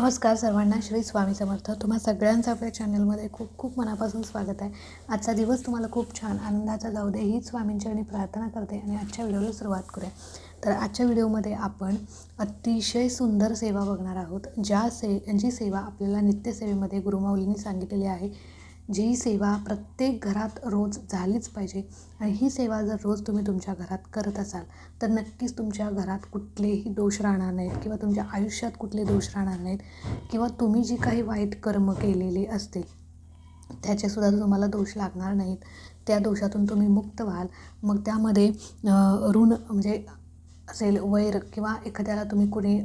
नमस्कार सर्वांना श्री स्वामी समर्थ. तुम्हा सगळ्यांचं आपल्या चॅनलमध्ये खूप खूप मनापासून स्वागत आहे. आजचा दिवस तुम्हाला खूप छान आनंदाचा जाऊ दे हीच स्वामींचरणी प्रार्थना करते आणि आजच्या व्हिडिओला सुरुवात करूया. तर आजच्या व्हिडिओमध्ये आपण अतिशय सुंदर सेवा बघणार आहोत. ज्या से जी सेवा आपल्याला नित्यसेवेमध्ये गुरुमाऊलींनी सांगितलेली आहे जी सेवा प्रत्येक घरात रोज झालीच पाहिजे. आणि ही सेवा जर रोज तुम्ही तुमच्या घरात करत असाल तर नक्कीच तुमच्या घरात कुठलेही दोष राहणार नाहीत किंवा तुमच्या आयुष्यात कुठले दोष राहणार नाहीत किंवा तुम्ही जी काही वाईट कर्म केलेली असतील त्याचेसुद्धा तुम्हाला दोष लागणार नाहीत. त्या दोषातून तुम्ही मुक्त व्हाल. मग त्यामध्ये ऋण म्हणजे असेल वैर किंवा एखाद्याला तुम्ही कुणी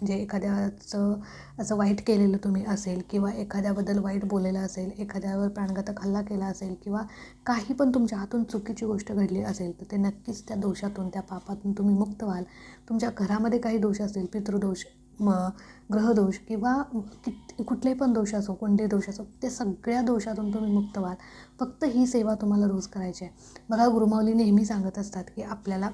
म्हणजे एखाद्याचं असं वाईट केलेलं तुम्ही असेल किंवा एखाद्याबद्दल वाईट बोललेलं असेल एखाद्यावर प्राणघातक हल्ला केला असेल किंवा काही पण तुमच्या हातून चुकीची गोष्ट घडली असेल तर ते नक्कीच त्या दोषातून त्या पापातून तुम्ही मुक्त व्हाल. तुमच्या घरामध्ये काही दोष असतील पितृदोष म ग्रहदोष किंवा कित कुठलेही पण दोष असो कोणते दोष असो ते सगळ्या दोषातून तुम्ही मुक्त व्हाल. फक्त ही सेवा तुम्हाला रोज करायची आहे. बघा गुरुमाऊली नेहमी सांगत असतात की आपल्याला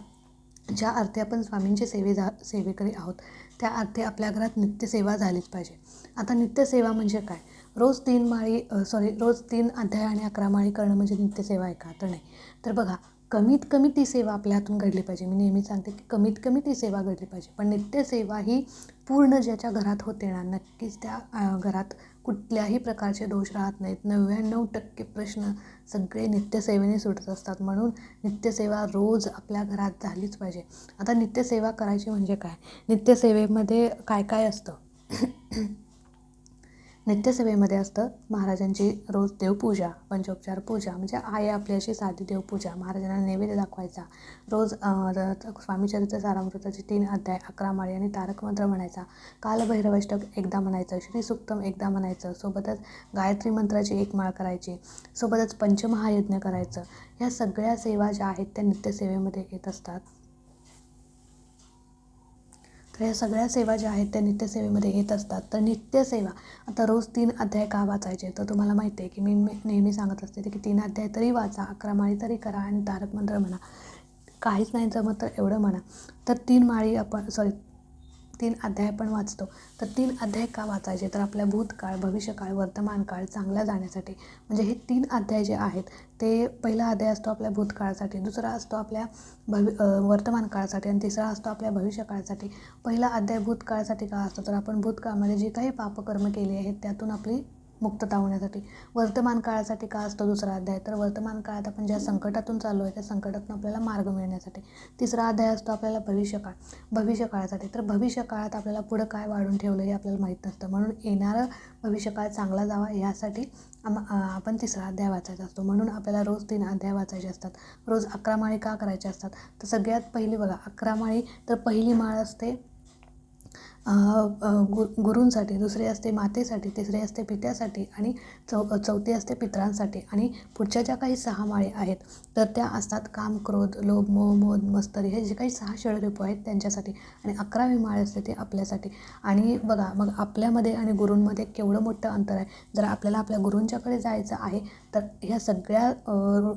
ज्या अर्थी आपण स्वामींच्या सेवे जा सेवेकडे आहोत त्या अर्थी आपल्या घरात नित्यसेवा झालीच पाहिजे. आता नित्यसेवा म्हणजे काय? रोज तीन माळी सॉरी रोज तीन अध्याय आणि अकरा माळी करणं म्हणजे नित्यसेवा आहे का? तर नाही. तर बघा कमीत कमी ती सेवा आपल्या हातून घडली पाहिजे. मी नेहमी सांगते की कमीत कमी ती सेवा घडली पाहिजे. पण नित्यसेवा ही पूर्ण ज्याच्या घरात होते ना नक्कीच त्या घरात कुठल्याही प्रकारचे दोष राहत नाहीत. नव्याण्णव टक्के प्रश्न सगळे नित्यसेवेने सुटत असतात. म्हणून नित्यसेवा रोज आपल्या घरात झालीच पाहिजे. आता नित्यसेवा करायची म्हणजे काय? नित्यसेवेमध्ये काय काय असतं? नित्यसेवेमध्ये असतं महाराजांची रोज देवपूजा पंचोपचार पूजा म्हणजे आहे आपली अशी साधी देवपूजा. महाराजांना नैवेद्य दाखवायचा. रोज स्वामीचरित्र सारामृताचे तीन अध्याय अकरा माळी आणि तारक मंत्र म्हणायचा. कालभैरवैष्टक एकदा म्हणायचं. श्रीसुक्तम एकदा म्हणायचं. सोबतच गायत्री मंत्राची एक माळ करायची. सोबतच पंचमहायज्ञ करायचं. ह्या सगळ्या सेवा ज्या आहेत त्या नित्यसेवेमध्ये येत असतात. तर या सगळ्या सेवा ज्या आहेत त्या नित्यसेवेमध्ये येत असतात. तर नित्यसेवा आता रोज तीन अध्याय का वाचायचे? तर तुम्हाला माहिती आहे की मी नेहमी सांगत असते की तीन अध्याय तरी वाचा अकरा माळी तरी करा आणि तारक मंत्र म्हणा. काहीच नाही जमत तर एवढं म्हणा. तर तीन माळी आपण सॉरी तीन अध्याय पण वाचतो. तर तीन अध्याय का वाचायचे? तर आपल्या भूतकाळ भविष्यकाळ वर्तमान काळ चांगला जाण्यासाठी. म्हणजे हे तीन अध्याय जे आहेत ते पहिला अध्याय असतो आपल्या भूतकाळासाठी दुसरा असतो आपल्या भवि वर्तमान काळासाठी आणि तिसरा असतो आपल्या भविष्यकाळासाठी. पहिला अध्याय भूतकाळासाठी का असतो? तर आपण भूतकाळामध्ये जी काही पापकर्म केली आहेत त्यातून आपली मुक्तता होण्यासाठी. वर्तमान काळासाठी का असतो दुसरा अध्याय? तर वर्तमान काळात आपण ज्या संकटातून चाललो आहे त्या संकटातून आपल्याला मार्ग मिळण्यासाठी. तिसरा अध्याय असतो आपल्याला भविष्यकाळ भविष्यकाळासाठी तर भविष्यकाळात आपल्याला पुढं काय वाढून ठेवलं हे आपल्याला माहीत नसतं. म्हणून येणारं भविष्यकाळ चांगला जावा यासाठी आम आपण तिसरा अध्याय वाचायचा असतो. म्हणून आपल्याला रोज तीन अध्याय वाचायचे असतात. रोज अकरा माळी का करायचे असतात? तर सगळ्यात पहिली बघा अकरा माळी तर पहिली माळ असते गु गुरूंसाठी दुसरी असते मातेसाठी तिसरी असते पित्यासाठी आणि चौ चौथी असते पित्रांसाठी आणि पुढच्या ज्या काही सहा माळे आहेत तर त्या असतात काम क्रोध लोभ मोह मोद मस्तरी. हे जे काही सहा षडरिपू आहेत त्यांच्यासाठी आणि अकरावी माळ असते ते आपल्यासाठी. आणि बघा मग आपल्यामध्ये आणि गुरूंमध्ये केवढं मोठं अंतर आहे. जर आपल्याला आपल्या गुरूंच्याकडे जायचं आहे तर ह्या सगळ्या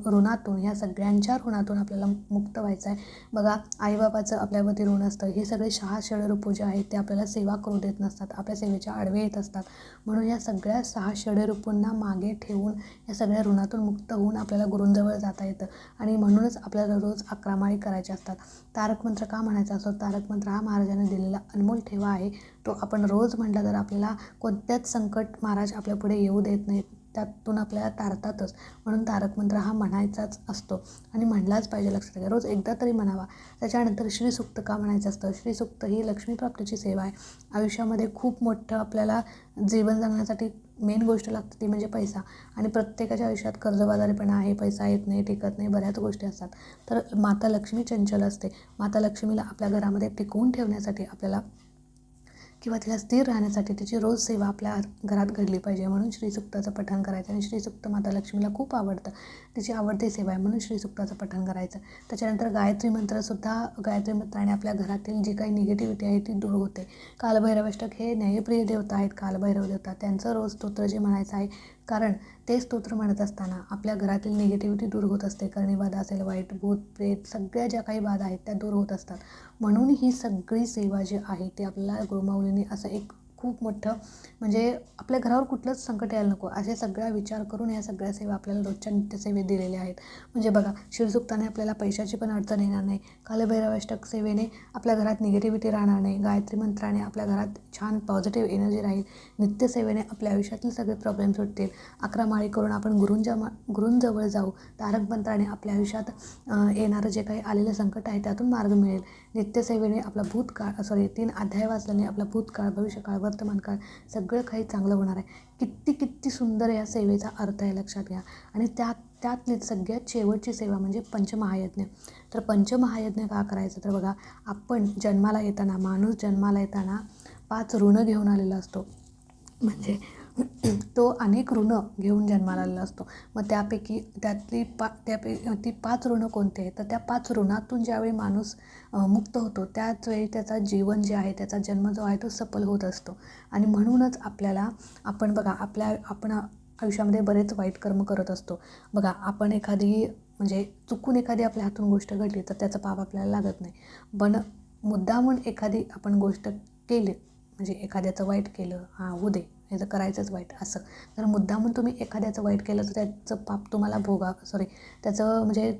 ऋणातून ह्या सगळ्यांच्या ऋणातून आपल्याला मुक्त व्हायचं आहे. बघा आईबाबाचं आपल्यावरती ऋण असतं. हे सगळे सहा षडरूपू जे आहेत ते आपल्याला आपल्याला सेवा करू देत नसतात आपल्या सेवेच्या आडवे येत असतात. म्हणून या सगळ्या सहा षडरूपांना मागे ठेवून या सगळ्या ऋणातून मुक्त होऊन आपल्याला गुरूंजवळ जाता येतं. आणि म्हणूनच आपल्याला रोज अकरा करायचे असतात. तारक मंत्र का म्हणायचा असतो? तारक मंत्र हा महाराजांनी दिलेला अनमोल ठेवा आहे. तो आपण रोज म्हटला तर आपल्याला कोणत्याच संकट महाराज आपल्या पुढे येऊ देत नाहीत. त्यातून आपल्याला तारतातच. म्हणून तारक मंत्र हा म्हणायचाच असतो. आणि म्हणलाच पाहिजे लक्षात घ्या रोज एकदा तरी म्हणावा. त्याच्यानंतर श्रीसुक्त का म्हणायचं असतं? श्रीसुक्त ही लक्ष्मीप्राप्तीची सेवा आहे. आयुष्यामध्ये खूप मोठं आपल्याला जीवन जगण्यासाठी मेन गोष्ट लागते ती म्हणजे पैसा. आणि प्रत्येकाच्या आयुष्यात कर्जबाजारीपणा आहे. पैसा येत नाही टिकत नाही बऱ्याच गोष्टी असतात. तर माता लक्ष्मी चंचल असते. माता लक्ष्मीला आपल्या घरामध्ये टिकवून ठेवण्यासाठी आपल्याला किंवा तिला स्थिर राहण्यासाठी तिची रोज सेवा आपल्या घरात घडली पाहिजे. म्हणून श्रीसुक्ताचं पठण करायचं आणि श्रीसुक्त माता लक्ष्मीला खूप आवडतं. तिची आवडती सेवा आहे. म्हणून श्रीसुक्ताचं पठण करायचं. त्याच्यानंतर गायत्री मंत्रसुद्धा गायत्री मंत्राने आपल्या घरातील जी काही निगेटिव्हिटी आहे ती दूर होते. कालभैरवाष्टक हे न्यायप्रिय देवता आहेत. कालभैरव देवता त्यांचं रोज स्तोत्र जे म्हणायचं आहे कारण ते स्तोत्र म्हणत असताना आपल्या घरातील निगेटिव्हिटी दूर होत असते. करणीबाधा असेल वाईट भूत प्रेत सगळ्या ज्या काही बाधा आहेत त्या दूर होत असतात. म्हणून ही सगळी सेवा जी आहे ती आपल्याला गुरुमाऊलींनी असं एक खूप मोठं. म्हणजे आपल्या घरावर कुठलंच संकट यायला नको. असे सगळा विचार करून या सगळ्या सेवा आपल्याला रोजच्या नित्यसेवेत दिलेल्या आहेत. म्हणजे बघा शिवसुक्ताने आपल्याला पैशाची पण अडचण येणार नाही. कालभैरवाष्टक सेवेने आपल्या घरात निगेटिव्हिटी राहणार नाही. गायत्री मंत्राने आपल्या घरात छान पॉझिटिव्ह एनर्जी राहील. नित्यसेवेने आपल्या आयुष्यातील सगळे प्रॉब्लेम सुटतील. अकरा माळी करून आपण गुरूंच्या मा गुरूंजवळ जाऊ. तारक मंत्राने आपल्या आयुष्यात येणारं जे काही आलेलं संकट आहे त्यातून मार्ग मिळेल. नित्यसेवेने आपला भूतकाळ सॉरी तीन अध्याय वाचल्याने आपला भूतकाळ भविष्यकाळ वर्तमानकाळ सगळं काही चांगलं होणार आहे. किती किती सुंदर या सेवेचा अर्थ आहे लक्षात घ्या. आणि त्यात त्यातली सगळ्यात शेवटची सेवा म्हणजे पंचमहायज्ञ. तर पंचमहायज्ञ का करायचं? तर बघा आपण जन्माला येताना माणूस जन्माला येताना पाच ऋण घेऊन आलेला असतो. म्हणजे तो अनेक ऋणं घेऊन जन्माला आलेला असतो. मग त्यापैकी त्यातली पा त्यापैकी ती पाच ऋणं कोणते आहेत? तर त्या पाच ऋणातून ज्यावेळी माणूस मुक्त होतो त्याच वेळी त्याचा जीवन जे आहे त्याचा जन्म जो आहे तो सफल होत असतो. आणि म्हणूनच आपल्याला आपण बघा आपल्या आपण आयुष्यामध्ये बरेच वाईट कर्म करत असतो. बघा आपण एखादी म्हणजे चुकून एखादी आपल्या हातून गोष्ट घडली तर त्याचा पाप आपल्याला लागत नाही. पण मुद्दामून एखादी आपण गोष्ट केली म्हणजे एखाद्याचं वाईट केलं हां होऊ दे. हे तर करायचंच वाईट असं. जर मुद्दामून तुम्ही एखाद्याचं वाईट केलं तर त्याचं पाप तुम्हाला भोगा सॉरी त्याचं म्हणजे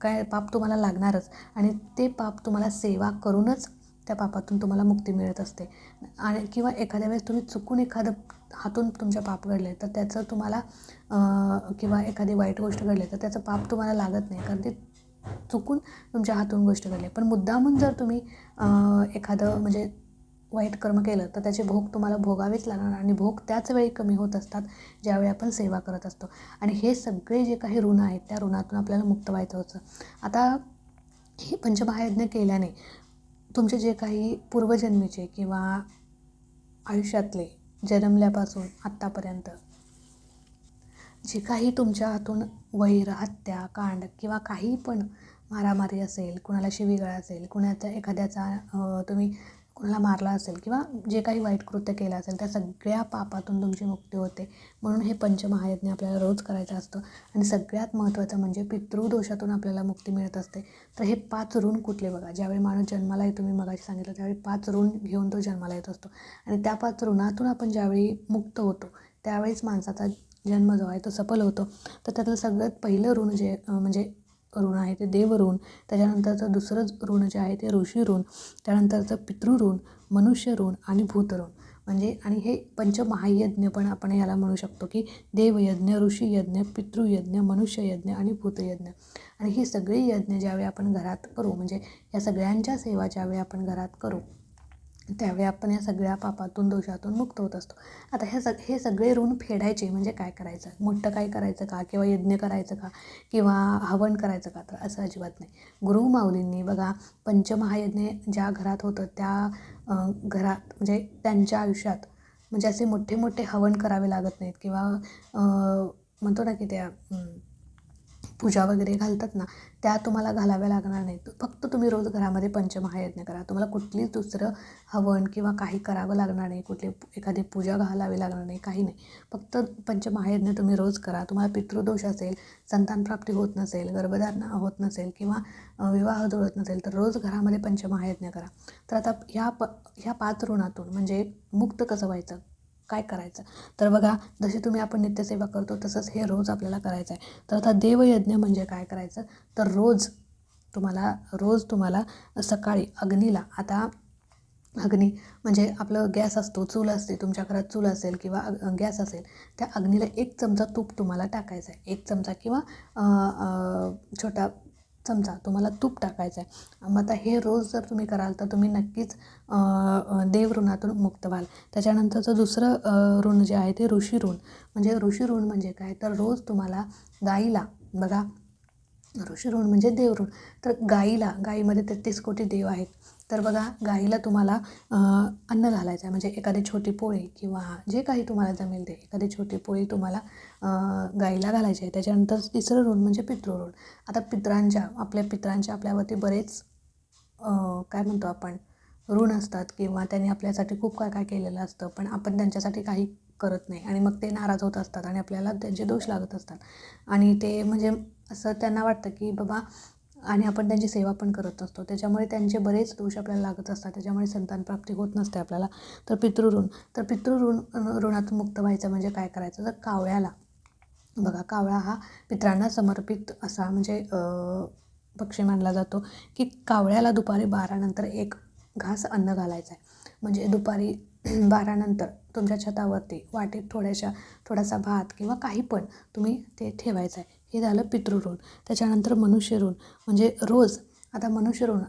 काय पाप तुम्हाला लागणारच आणि ते पाप तुम्हाला सेवा करूनच त्या पापातून तुम्हाला मुक्ती मिळत असते. आणि किंवा एखाद्या वेळेस तुम्ही चुकून एखादं हातून तुमच्या पाप घडले तर त्याचं तुम्हाला किंवा एखादी वाईट गोष्ट घडली तर त्याचं पाप तुम्हाला लागत नाही कारण ते चुकून तुमच्या हातून गोष्ट घडली. पण मुद्दामून जर तुम्ही एखादं म्हणजे वाईट कर्म केलं तर त्याचे भोग तुम्हाला भोगावेच लागणार आणि भोग त्याच वेळी कमी होत असतात ज्यावेळी आपण सेवा करत असतो. आणि हे सगळे जे काही ऋण आहेत त्या ऋणातून आपल्याला मुक्त व्हायचं होतं. आता हे पंचमहायज्ञ केल्याने तुमचे जे काही पूर्वजन्मीचे किंवा आयुष्यातले जन्मल्यापासून आत्तापर्यंत जे काही तुमच्या हातून वैर हत्या कांड किंवा काही पण मारामारी असेल कुणाला शिवीगाळ असेल कुणाचा एखाद्याचा तुम्ही कोणाला मारला असेल किंवा जे काही वाईट कृत्य केलं असेल त्या सगळ्या पापातून तुमची मुक्ती होते. म्हणून हे पंचमहायज्ञ आपल्याला रोज करायचं असतं. आणि सगळ्यात महत्त्वाचं म्हणजे पितृदोषातून आपल्याला मुक्ती मिळत असते. तर हे पाच ऋण कुठले बघा? ज्यावेळी माणूस जन्माला येतो मी मगाशी सांगितलं त्यावेळी पाच ऋण घेऊन तो जन्माला येत असतो. आणि त्या पाच ऋणातून आपण ज्यावेळी मुक्त होतो त्यावेळीच माणसाचा जन्म जो आहे तो सफल होतो. तर त्यातलं सगळ्यात पहिलं ऋण जे म्हणजे ऋण आहे ते देवऋण त्याच्यानंतरचं दुसरं ऋण जे आहे ते ऋषी ऋण त्यानंतरचं पितृऋण मनुष्य ऋण आणि भूतऋण म्हणजे आणि हे पंचमहायज्ञ पण आपण याला म्हणू शकतो की देवयज्ञ ऋषीयज्ञ पितृयज्ञ मनुष्ययज्ञ आणि भूतयज्ञ. आणि ही सगळी यज्ञ ज्यावेळी आपण घरात करू म्हणजे या सगळ्यांच्या सेवा ज्यावेळी आपण घरात करू त्यावेळी आपण या सगळ्या पापातून दोषातून मुक्त होत असतो. आता हे सग हे सगळे ऋण फेडायचे म्हणजे काय करायचं? मोठं काय करायचं का? किंवा यज्ञ करायचं का? किंवा हवन करायचं का? तर असं अजिबात नाही. गुरु माऊलींनी बघा पंचमहायज्ञ ज्या घरात होतं त्या घरात म्हणजे त्यांच्या आयुष्यात म्हणजे असे मोठे मोठे हवन करावे लागत नाहीत. किंवा म्हणतो ना की त्या पूजा वगैरे घालतात ना त्या तुम्हाला घालाव्या लागणार नाहीत. फक्त तुम्ही रोज घरामध्ये पंचमहायज्ञ करा. तुम्हाला कुठलीच दुसरं हवन किंवा काही करावं लागणार नाही. कुठली एखादी पूजा घालावी लागणार नाही. काही नाही. फक्त पंचमहायज्ञ तुम्ही रोज करा. तुम्हाला पितृदोष असेल संतानप्राप्ती होत नसेल गर्भधारणा होत नसेल किंवा विवाह जुळत नसेल तर रोज घरामध्ये पंचमहायज्ञ करा. तर आता ह्या प ह्या पाच ऋणातून म्हणजे मुक्त कसं व्हायचं? काय करायचं? तर बघा जशी तुम्ही आपण नित्यसेवा करतो तसंच हे रोज आपल्याला करायचं आहे तर आता देवयज्ञ म्हणजे काय करायचं? तर रोज तुम्हाला रोज तुम्हाला सकाळी अग्नीला आता अग्नी म्हणजे आपलं गॅस असतो चूल असते तुमच्या घरात चूल असेल किंवा गॅस असेल त्या अग्नीला एक चमचा तूप तुम्हाला टाकायचं आहे एक चमचा किंवा छोटा समजा तुम्हाला तूप टाकायचं आहे मग आता हे रोज जर तुम्ही कराल तर तुम्ही नक्कीच देवऋणातून मुक्त व्हाल. त्याच्यानंतरचं दुसरं ऋण जे आहे ते ऋषी ऋण म्हणजे ऋषी ऋण म्हणजे काय? तर रोज तुम्हाला गाईला बघा ऋषी ऋण म्हणजे देवऋण तर गाईला गाईमध्ये तेहतीस कोटी देव आहेत. तर बघा गाईला तुम्हाला अन्न घालायचं आहे म्हणजे एखादी छोटी पोळी किंवा जे काही तुम्हाला जमेल ते. एखादी छोटी पोळी तुम्हाला गाईला घालायची आहे. त्याच्यानंतर तिसरं ऋण म्हणजे पितृऋण. आता पित्रांच्या आपल्या पित्रांच्या आपल्यावरती बरेच काय म्हणतो आपण ऋण असतात. किंवा त्यांनी आपल्यासाठी खूप काय काय केलेलं असतं. पण आपण त्यांच्यासाठी काही करत नाही आणि मग ते नाराज होत असतात आणि आपल्याला त्यांचे दोष लागत असतात. आणि ते म्हणजे असं त्यांना वाटतं की बाबा आणि आपण त्यांची सेवा पण करत असतो. त्याच्यामुळे त्यांचे बरेच दोष आपल्याला लागत असतात. त्याच्यामुळे संतान प्राप्ती होत नसते आपल्याला. तर पितृऋण. तर पितृऋण ऋणातून मुक्त व्हायचं म्हणजे काय करायचं? तर कावळ्याला. बघा कावळा हा पित्रांना समर्पित असा म्हणजे पक्षी मानला जातो की कावळ्याला दुपारी बारानंतर एक घास अन्न घालायचं आहे म्हणजे दुपारी बारानंतर तुमच्या छतावरती वाटेत थोड्याशा थोडासा भात किंवा काही पण तुम्ही ते ठेवायचं आहे हे झालं पितृऋण. त्याच्यानंतर मनुष्यऋण. म्हणजे रोज आता मनुष्यऋण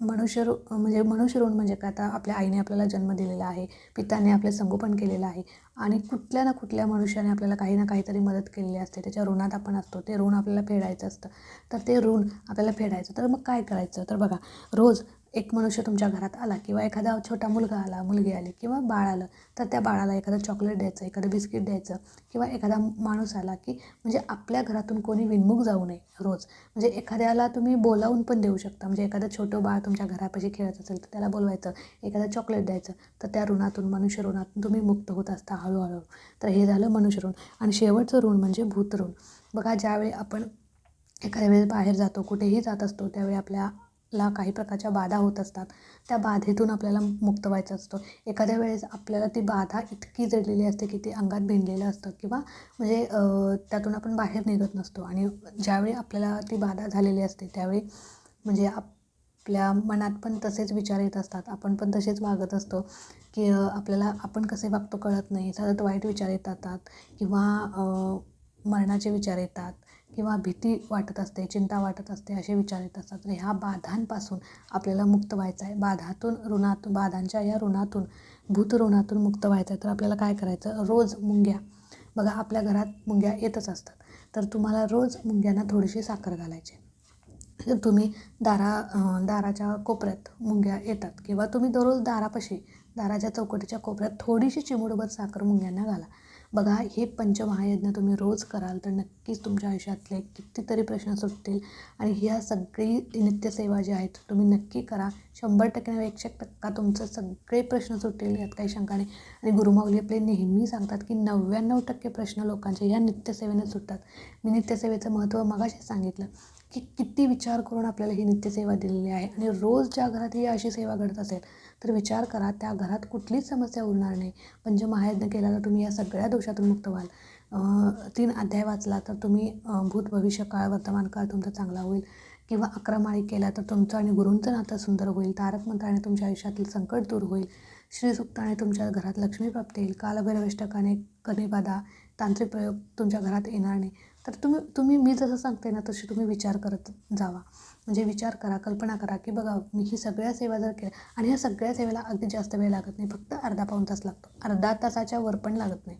मनुष्य ऋ म्हणजे मनुष्य ऋण म्हणजे काय? आता आपल्या आईने आपल्याला जन्म दिलेला आहे पिताने आपले संगोपन केलेलं आहे आणि कुठल्या ना कुठल्या मनुष्याने आपल्याला काही ना काहीतरी मदत केलेली असते. त्याच्या ऋणात आपण असतो. ते ऋण आपल्याला फेडायचं असतं. तर ते ऋण आपल्याला फेडायचं. तर मग काय करायचं? तर बघा रोज एक मनुष्य तुमच्या घरात आला किंवा एखादा छोटा मुलगा आला मुलगी आली किंवा बाळ आलं तर त्या बाळाला एखादं चॉकलेट द्यायचं एखादं बिस्किट द्यायचं किंवा एखादा माणूस आला की म्हणजे आपल्या घरातून कोणी विनमुख जाऊ नये रोज. म्हणजे एखाद्याला तुम्ही बोलावून पण देऊ शकता. म्हणजे एखादं छोटं बाळ तुमच्या घरापाशी खेळत असेल तर त्याला बोलवायचं एखादं चॉकलेट द्यायचं तर त्या ऋणातून मनुष्य ऋणातून तुम्ही मुक्त होत असता हळूहळू. तर हे झालं मनुष्य ऋण. आणि शेवटचं ऋण म्हणजे भूतऋण बघा ज्यावेळी आपण एखाद्या वेळेस बाहेर जातो कुठेही जात असतो त्यावेळी आपल्या ला काही प्रकारच्या बाधा होत असतात. त्या बाधेतून आपल्याला मुक्त व्हायचं असतं. एखाद्या वेळेस आपल्याला ती बाधा इतकी जडलेली असते की ती अंगात भिनलेलं असतं किंवा म्हणजे त्यातून आपण बाहेर निघत नसतो आणि ज्यावेळी आपल्याला ती बाधा झालेली असते त्यावेळी म्हणजे आपल्या मनात पण तसेच विचार येत असतात. आपण पण तसेच वागत असतो की आपल्याला आपण कसे वागतो कळत नाही. सतत वाईट विचार येतात किंवा मरणाचे विचार येतात. किंवा भीती वाटत असते चिंता वाटत असते असे विचार येत असतात. तर ह्या बाधांपासून आपल्याला मुक्त व्हायचं आहे. बाधातून ऋणातून बाधांच्या या ऋणातून भूत ऋणातून मुक्त व्हायचं आहे. तर आपल्याला काय करायचं? रोज मुंग्या. बघा आपल्या घरात मुंग्या येतच असतात. तर तुम्हाला रोज मुंग्यांना थोडीशी साखर घालायची तर तुम्ही दारा दाराच्या कोपऱ्यात मुंग्या येतात किंवा तुम्ही दररोज दारापाशी दाराच्या चौकटीच्या कोपऱ्यात थोडीशी चिमुडभर साखर मुंग्यांना घाला. बघा हे पंचमहायज्ञ तुम्ही रोज कराल तर नक्कीच तुमच्या आयुष्यातले कितीतरी प्रश्न सुटतील आणि ह्या सगळी नित्यसेवा जी आहेत तुम्ही नक्की करा. शंभर टक्के एकशे टक्का तुमचं सगळे प्रश्न सुटतील यात काही शंका नाही. आणि गुरुमाऊली आपले नेहमी सांगतात की नव्याण्णव टक्के प्रश्न लोकांचे ह्या नित्यसेवेने सुटतात. मी नित्यसेवेचं महत्त्व मगाशी सांगितलं की किती विचार करून आपल्याला ही नित्यसेवा दिलेली आहे आणि रोज ज्या घरात ही अशी सेवा घडत असेल तर विचार करा त्या घरात कुठलीच समस्या उरणार नाही. पंचमहायज्ञ केला तर तुम्ही या सगळ्या दोषातून मुक्त व्हाल. तीन अध्याय वाचला तर तुम्ही भूत भविष्य काळ वर्तमान काळ तुमचा चांगला होईल. किंवा अकरा माळी केला तर तुमचं आणि गुरूंचं नातं सुंदर होईल. तारक मंत्राने तुमच्या आयुष्यातील संकट दूर होईल. श्रीसुक्ताने तुमच्या घरात लक्ष्मी प्राप्त येईल कालभैरवेष्टकाने कनेबाधा तांत्रिक प्रयोग तुमच्या घरात येणार नाही. तर तुम्ही तुम्ही मी जसं सांगते ना तशी तुम्ही विचार करत जावा. म्हणजे विचार करा कल्पना करा की बघा मी ही सगळ्या सेवा जर केल्या आणि ह्या सगळ्या सेवेला अगदी जास्त वेळ लागत नाही फक्त अर्धा पाऊन तास लागतो. अर्धा तासाच्या वर पण लागत नाही.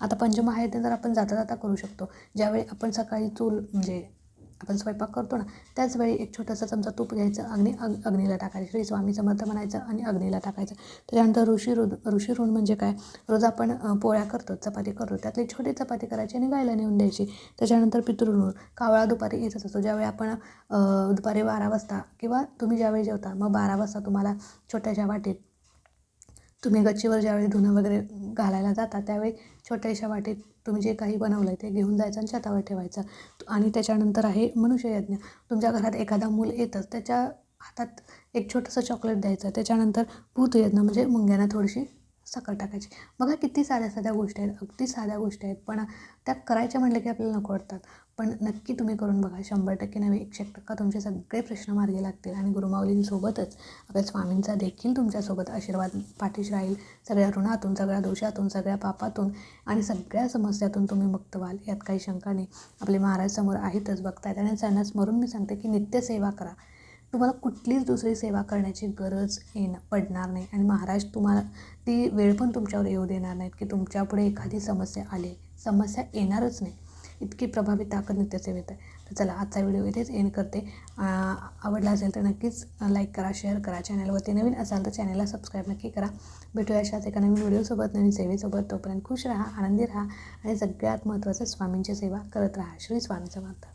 आता पंचमहायज्ञ जर आपण जाता जाता करू शकतो ज्यावेळी आपण सकाळी चूल म्हणजे आपण स्वयंपाक करतो ना त्याचवेळी एक छोटासा चमचा तूप घ्यायचं अग्नी अग अग्नीला टाकायचं. श्री स्वामी समर्थ म्हणायचं आणि अग्नीला टाकायचं. त्याच्यानंतर ऋषी ऋण ऋषी ऋण म्हणजे काय? रोज आपण पोळ्या करतो चपाती करतो त्यातली छोटी चपाती करायची आणि गायला नेऊन द्यायची. त्याच्यानंतर पितृऋण कावळा दुपारी येतच असतो. ज्यावेळी आपण दुपारी बारा वाजता किंवा तुम्ही ज्यावेळी जेवता मग बारा वाजता तुम्हाला छोट्याशा वाटेत तुम्ही गच्चीवर ज्यावेळी धुणं वगैरे घालायला जाता त्यावेळी छोट्याशा वाटेत तुम्ही जे काही बनवलं आहे ते घेऊन जायचं आणि छतावर ठेवायचं. आणि त्याच्यानंतर आहे मनुष्ययज्ञ. तुमच्या घरात एखादा मूल येतंच त्याच्या हातात एक छोटंसं चॉकलेट द्यायचं त्याच्यानंतर भूतयज्ञ म्हणजे मुंग्यांना थोडीशी साखर टाकायची. बघा किती साध्या साध्या गोष्टी आहेत अगदी साध्या गोष्टी आहेत पण त्या करायच्या म्हटलं की आपल्याला नको वाटतात. पण नक्की तुम्ही करून बघा शंभर टक्के नव्हे एकशे टक्का तुमचे सगळे प्रश्न मार्गी लागतील आणि गुरुमाऊलींसोबतच आपल्या स्वामींचा देखील तुमच्यासोबत आशीर्वाद पाठीश राहील. सगळ्या ऋणातून सगळ्या दोषातून सगळ्या पापातून आणि सगळ्या समस्यातून तुम्ही मुक्त व्हाल. यात काही शंका नाही. आपले महाराज समोर आहेतच बघतायत आणि त्यांना स्मरून मी सांगते की नित्यसेवा करा. तुम्हाला कुठलीच दुसरी सेवा करण्याची गरज येणं पडणार नाही. आणि महाराज तुम्हाला ती वेळ पण तुमच्यावर येऊ देणार नाहीत की तुमच्यापुढे एखादी समस्या आली. समस्या येणारच नाही. इतकी प्रभावी ताकद नित्यसेवेत आहे. तर चला आजचा व्हिडिओ इथेच एंड करते. आवडला असेल तर नक्कीच लाईक करा शेअर करा चॅनलवरती नवीन असाल तर चॅनलला सबस्क्राईब नक्की करा. भेटूया अशाच एका नवीन व्हिडिओसोबत नवीन सेवेसोबत. तोपर्यंत खुश राहा आनंदी राहा आणि सगळ्यात महत्त्वाचं स्वामींची सेवा करत राहा. श्री स्वामी समर्थ.